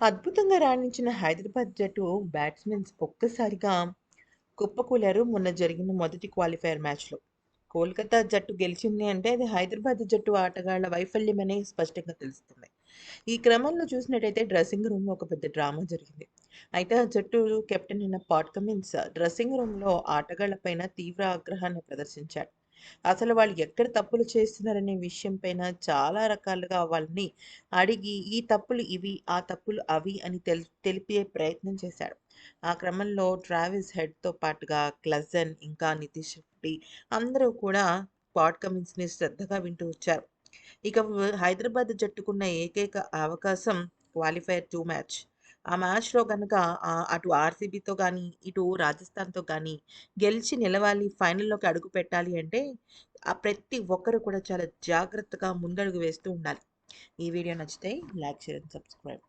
అద్భుతంగా రాణించిన హైదరాబాద్ జట్టు బ్యాట్స్‌మెన్స్ ఒక్కసారిగా కుప్పకూలారు మొన్న జరిగిన మొదటి క్వాలిఫైయర్ మ్యాచ్‌లో. కోల్కతా జట్టు గెలిచింది అంటే అది హైదరాబాద్ జట్టు ఆటగాళ్ళ వైఫల్యమనే స్పష్టంగా తెలుస్తుంది. ఈ క్రమంలో చూసినట్టయితే డ్రెస్సింగ్ రూమ్‌లో ఒక పెద్ద డ్రామా జరిగింది. అయితే ఆ జట్టు కెప్టెన్ అయిన పాట్ కమిన్స్ డ్రెస్సింగ్ రూమ్‌లో ఆటగాళ్ళపైన తీవ్ర ఆగ్రహాన్ని ప్రదర్శించాడు. అసలు వాళ్ళు ఎక్కడ తప్పులు చేస్తున్నారనే విషయం పైన చాలా రకాలుగా వాళ్ళని అడిగి ఈ తప్పులు ఇవి, ఆ తప్పులు అవి అని తెలి తెలిపే ప్రయత్నం చేశాడు. ఆ క్రమంలో ట్రావిస్ హెడ్‌తో పాటుగా క్లజన్, ఇంకా నితీష్ రెడ్డి అందరూ కూడా పాట్ కమిన్స్‌ని శ్రద్ధగా వింటూ వచ్చారు. ఇక హైదరాబాద్ జట్టుకున్న ఏకైక అవకాశం క్వాలిఫైర్ టూ మ్యాచ్. ఆ మ్యాచ్‌లో గనక ఆహ్, అటు ఆర్‌సీబీతో గానీ, ఇటు రాజస్థాన్‌తో గానీ గెలిచి నిలవాలి, ఫైనల్‌లోకి అడుగు పెట్టాలి అంటే ఆహ్, ప్రతి ఒక్కరు కూడా చాలా జాగ్రత్తగా ముందడుగు వేస్తూ ఉండాలి. ఈ వీడియో నచ్చితే లైక్, షేర్ అండ్ సబ్స్క్రైబ్.